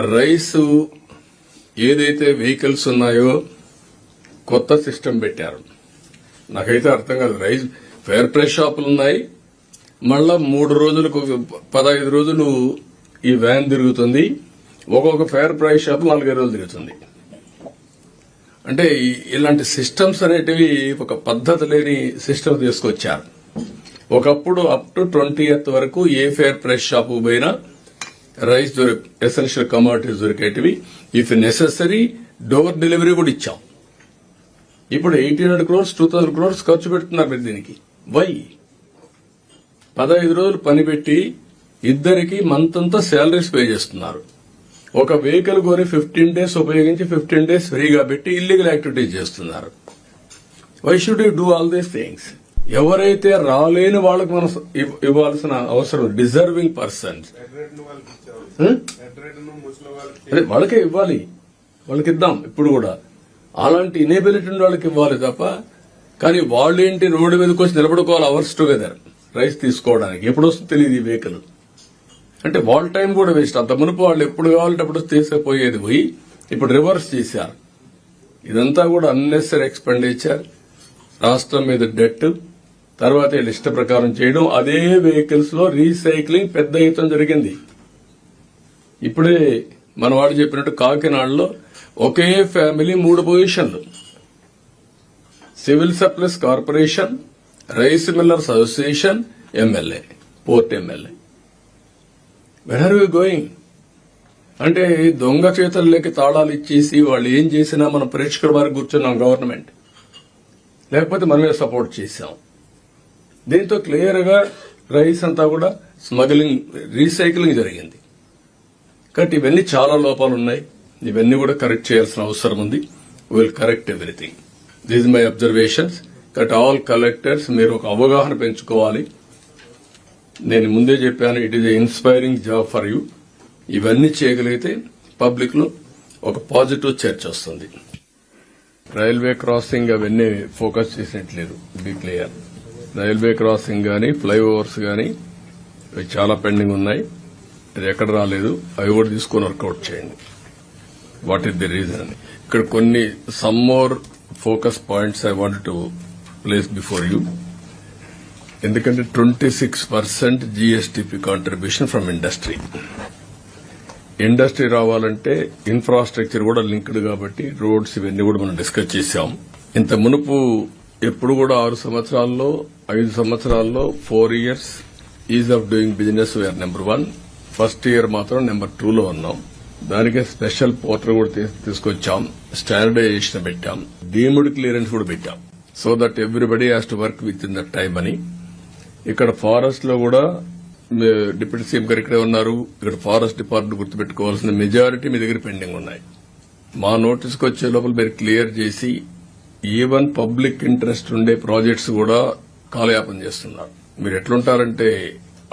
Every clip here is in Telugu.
రైస్ ఏదైతే వెహికల్స్ ఉన్నాయో కొత్త సిస్టమ్ పెట్టారు. నాకైతే అర్థం కాదు. రైస్ ఫేర్ ప్రైస్ షాపులు ఉన్నాయి. మళ్ళా మూడు రోజులకు పదహైదు రోజులు ఈ వ్యాన్ తిరుగుతుంది. ఒక్కొక్క ఫేర్ ప్రైస్ షాప్ నాలుగైదు రోజులు తిరుగుతుంది. అంటే ఇలాంటి సిస్టమ్స్ అనేటివి ఒక పద్ధతి లేని సిస్టమ్ తీసుకొచ్చారు. ఒకప్పుడు అప్ టు ట్వంటీ వరకు ఏ ఫేర్ ప్రైస్ షాపు పోయినా రైస్ దొరికే ఎసెన్షియల్ కమాడిటీస్ దొరికేటివి. ఇఫ్ నెససరీ డోర్ డెలివరీ కూడా ఇచ్చాం. ఇప్పుడు eighteen hundred crores two thousand crores ఖర్చు పెడుతున్నారు మీరు దీనికి. వై? పదహైదు రోజులు పని పెట్టి ఇద్దరికి మంత్ అంతా శాలరీస్ పే చేస్తున్నారు. ఒక వెహికల్ కొని ఫిఫ్టీన్ డేస్ ఉపయోగించి ఫిఫ్టీన్ డేస్ ఫ్రీగా పెట్టి ఇల్లీగల్ యాక్టివిటీస్ చేస్తున్నారు. Why should you do all these things? ఎవరైతే రాలేని వాళ్ళకి మనం ఇవ్వాల్సిన అవసరం డిజర్వింగ్ పర్సన్స్. అదే వాళ్ళకే ఇవ్వాలి. వాళ్ళకి ఇద్దాం ఇప్పుడు కూడా. అలాంటి ఇనేబిలిటీ ఉన్న వాళ్ళకి ఇవ్వాలి తప్ప కానీ వాళ్ళు ఏంటి రోడ్డు మీదకి వచ్చి నిలబడుకోవాలి అవర్స్ టుగెదర్? రైస్ తీసుకోవడానికి. ఎప్పుడు వస్తుందో తెలియదు ఈ వెహికల్ అంటే వాళ్ళ టైం కూడా వేస్ట్. అంత మునుపు వాళ్ళు ఎప్పుడు కావాలంటే అప్పుడు తీసుకుపోయేది పోయి ఇప్పుడు రివర్స్ చేశారు. ఇదంతా కూడా అన్నెసరీ ఎక్స్పెండిచర్ రాష్ట్రం మీద డెట్ తర్వాత వీళ్ళు ఇష్ట ప్రకారం చేయడం. అదే వెహికల్స్లో రీసైక్లింగ్ పెద్ద ఎత్తున జరిగింది. ఇప్పుడే మన వాడు చెప్పినట్టు కాకినాడలో ఒకే ఫ్యామిలీ మూడు పొజిషన్లు. Civil supplies corporation rice millers association MLA port MLA. Where are you going అంటే దొంగ చేతుల్లోకి తాళాలు ఇచ్చేసి వాళ్ళు ఏం చేసినా మనం ప్రేక్షకుల వారికి కూర్చున్నాం గవర్నమెంట్. లేకపోతే మనమే సపోర్ట్ చేశాం. దీంతో క్లియర్గా రైస్ అంతా కూడా స్మగ్లింగ్ రీసైక్లింగ్ జరిగింది. కాబట్టి ఇవన్నీ చాలా లోపాలు ఉన్నాయి. ఇవన్నీ కూడా కరెక్ట్ చేయాల్సిన అవసరం ఉంది. Will correct everything these my observations కాబట్టి ఆల్ కలెక్టర్స్ మీరు ఒక అవగాహన పెంచుకోవాలి. నేను ముందే చెప్పాను it is inspiring job for you ఇవన్నీ చేయగలిగితే పబ్లిక్లో ఒక పాజిటివ్ చర్చ వస్తుంది. రైల్వే క్రాసింగ్ అవన్నీ ఫోకస్ చేసినట్లేదు బి క్లియర్ రైల్వే క్రాసింగ్ గానీ ఫ్లైఓవర్స్ గానీ ఇవి చాలా పెండింగ్ ఉన్నాయి. ఇది ఎక్కడ రాలేదు అవి కూడా తీసుకొని వర్కౌట్ చేయండి. వాట్ ఈస్ ది రీజన్ అని ఇక్కడ కొన్ని some more focus points I want to place before you ఎందుకంటే twenty six percent GSDP contribution from industry industry రావాలంటే ఇన్ఫ్రాస్ట్రక్చర్ కూడా లింక్డ్ కాబట్టి రోడ్స్ ఇవన్నీ కూడా మనం డిస్కస్ చేశాం. ఇంత మునుపు ఎప్పుడు కూడా ఆరు సంవత్సరాల్లో ఐదు సంవత్సరాల్లో four years ease of doing business where number one first year మాత్రం నెంబర్ టూలో ఉన్నాం. దానికే స్పెషల్ పోర్టల్ కూడా తీసుకొచ్చాం. స్టాండర్డైజేషన్ పెట్టాం. డీమ్డ్ క్లియరెన్స్ కూడా పెట్టాం. So that everybody has to work within that time అని. ఇక్కడ ఫారెస్ట్లో కూడా డిప్యూటీ సీఎం గారు ఇక్కడే ఉన్నారు. ఇక్కడ ఫారెస్ట్ డిపార్ట్మెంట్ గుర్తుపెట్టుకోవాల్సిన మెజారిటీ మీ దగ్గర పెండింగ్ ఉన్నాయి. మా నోటీస్కి వచ్చే లోపల మీరు క్లియర్ చేసి ఈవెన్ పబ్లిక్ ఇంట్రెస్ట్ ఉండే ప్రాజెక్ట్స్ కూడా కాలయాపన చేస్తున్నారు. మీరు ఎట్లుంటారంటే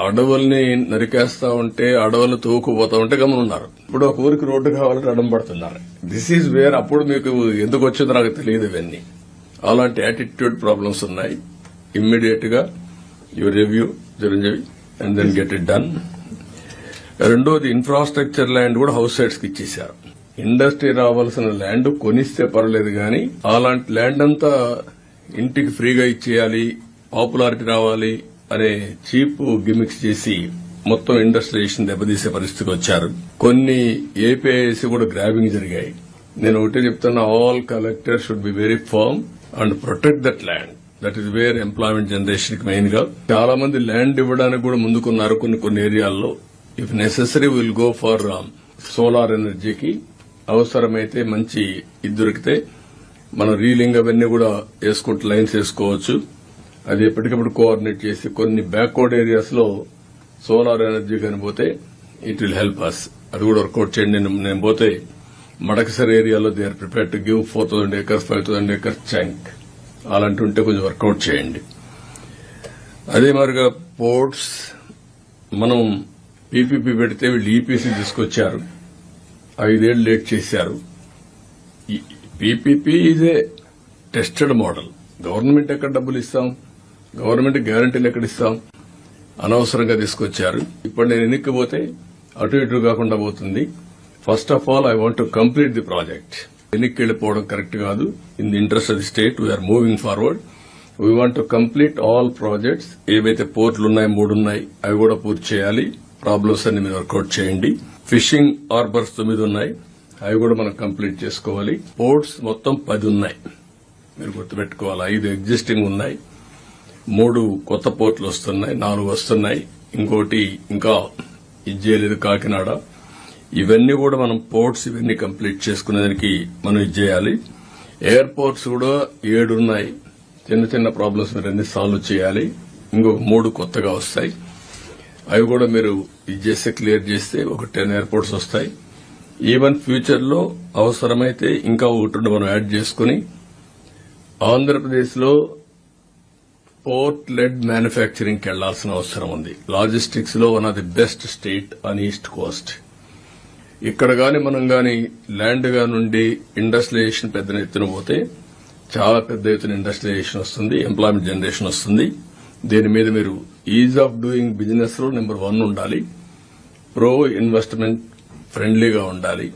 అడవుల్ని నరికేస్తా ఉంటే అడవులు తూకుపోతా ఉంటే గమనున్నారు. ఇప్పుడు ఒక ఊరికి రోడ్డు కావాలంటే అడం పడుతున్నారు. దిస్ ఈజ్ వేర్ అప్పుడు మీకు ఎందుకు వచ్చిందో నాకు తెలియదు ఇవన్నీ. అలాంటి యాటిట్యూడ్ ప్రాబ్లమ్స్ ఉన్నాయి. ఇమ్మీడియట్గా you review Chiranjeevi and then get it done రెండోది ఇన్ఫ్రాస్ట్రక్చర్ ల్యాండ్ కూడా హౌస్ సైడ్స్కి ఇచ్చేశారు. ఇండస్ట్రీ రావాల్సిన ల్యాండ్ కొనిస్తే పర్లేదు కానీ అలాంటి ల్యాండ్ అంతా ఇంటికి ఫ్రీగా ఇచ్చేయాలి పాపులారిటీ రావాలి అనే చీప్ గిమిక్స్ చేసి మొత్తం ఇండస్ట్రియలైజేషన్ దెబ్బతీసే పరిస్థితికి వచ్చారు. కొన్ని ఏపీఐసి కూడా గ్రాబింగ్ జరిగాయి. నేను ఒకటే చెప్తున్నా all collector should be very firm and protect that land that is where employment జనరేషన్కి మెయిన్గా. చాలా మంది ల్యాండ్ ఇవ్వడానికి కూడా ముందుకున్నారు కొన్ని కొన్ని ఏరియాల్లో. If necessary will go for solar ఎనర్జీకి అవసరమైతే మంచి ఇది దొరికితే మనం రీలింగ్ అవన్నీ కూడా వేసుకుంటూ లైన్స్ వేసుకోవచ్చు. అది ఎప్పటికప్పుడు కోఆర్డినేట్ చేసి కొన్ని బ్యాక్వర్డ్ ఏరియాస్లో సోలార్ ఎనర్జీ కనిపోతే ఇట్ విల్ హెల్ప్ అస్ అది కూడా వర్కౌట్ చేయండి. నేను నేను పోతే మడకసర్ ఏరియాలో they are prepare to give four thousand acres five thousand acres tank అలాంటి ఉంటే కొంచెం వర్కౌట్ చేయండి. అదే మరిగా పోర్ట్స్ మనం పీపీపీ పెడితే వీళ్ళు ఈపీసీ తీసుకొచ్చారు. ఐదేళ్ళు లేట్ చేశారు. PPP is a tested model government ఎక్కడ డబ్బులు ఇస్తాం? గవర్నమెంట్ గ్యారంటీలు ఎక్కడ ఇస్తాం? అనవసరంగా తీసుకొచ్చారు. ఇప్పుడు నేను ఎన్నికపోతే అటు ఇటు కాకుండా పోతుంది. First of all I want to complete the project వెనక్కి వెళ్ళిపోవడం కరెక్ట్ కాదు. In the interest of the state we're moving forward we want to complete all projects ఏవైతే పోర్ట్లు ఉన్నాయి మూడు ఉన్నాయి అవి కూడా పూర్తి చేయాలి. ప్రాబ్లమ్స్ అన్ని మీరు వర్కౌట్ చేయండి. ఫిషింగ్ హార్బర్స్ తొమ్మిది ఉన్నాయి. అవి కూడా మనం కంప్లీట్ చేసుకోవాలి. పోర్ట్స్ మొత్తం పది ఉన్నాయి. మీరు గుర్తుపెట్టుకోవాలి. ఐదు ఎగ్జిస్టింగ్ ఉన్నాయి. మూడు కొత్త పోర్ట్లు వస్తున్నాయి నాలుగు వస్తున్నాయి. ఇంకోటి ఇంకా ఇది చేయలేదు కాకినాడ. ఇవన్నీ కూడా మనం పోర్ట్స్ ఇవన్నీ కంప్లీట్ చేసుకునేదానికి మనం ఇది చేయాలి. ఎయిర్పోర్ట్స్ కూడా ఏడున్నాయి చిన్న చిన్న ప్రాబ్లమ్స్ మీరు అన్ని సాల్వ్ చేయాలి. ఇంకొక మూడు కొత్తగా వస్తాయి. అవి కూడా మీరు ఇది చేస్తే క్లియర్ చేస్తే ఒక టెన్ ఎయిర్పోర్ట్స్ వస్తాయి. ఈవెన్ ఫ్యూచర్లో అవసరమైతే ఇంకా ఒకటి మనం యాడ్ చేసుకుని ఆంధ్రప్రదేశ్లో పోర్ట్ లెడ్ మ్యానుఫ్యాక్చరింగ్ వెళ్ళాల్సిన అవసరం ఉంది. లాజిస్టిక్స్లో one of the best state on east coast. ఇక్కడ గాని మనం గాని ల్యాండ్గా నుండి ఇండస్ట్రియలైజేషన్ పెద్ద ఎత్తున పోతే చాలా పెద్ద ఎత్తున ఇండస్ట్రియలైజేషన్ వస్తుంది ఎంప్లాయ్మెంట్ జనరేషన్ వస్తుంది. దీని మీద మీరు ఈజ్ ఆఫ్ డూయింగ్ బిజినెస్లో నెంబర్ వన్ ఉండాలి. ప్రో ఇన్వెస్ట్మెంట్ ఫ్రెండ్లీగా ఉండాలి.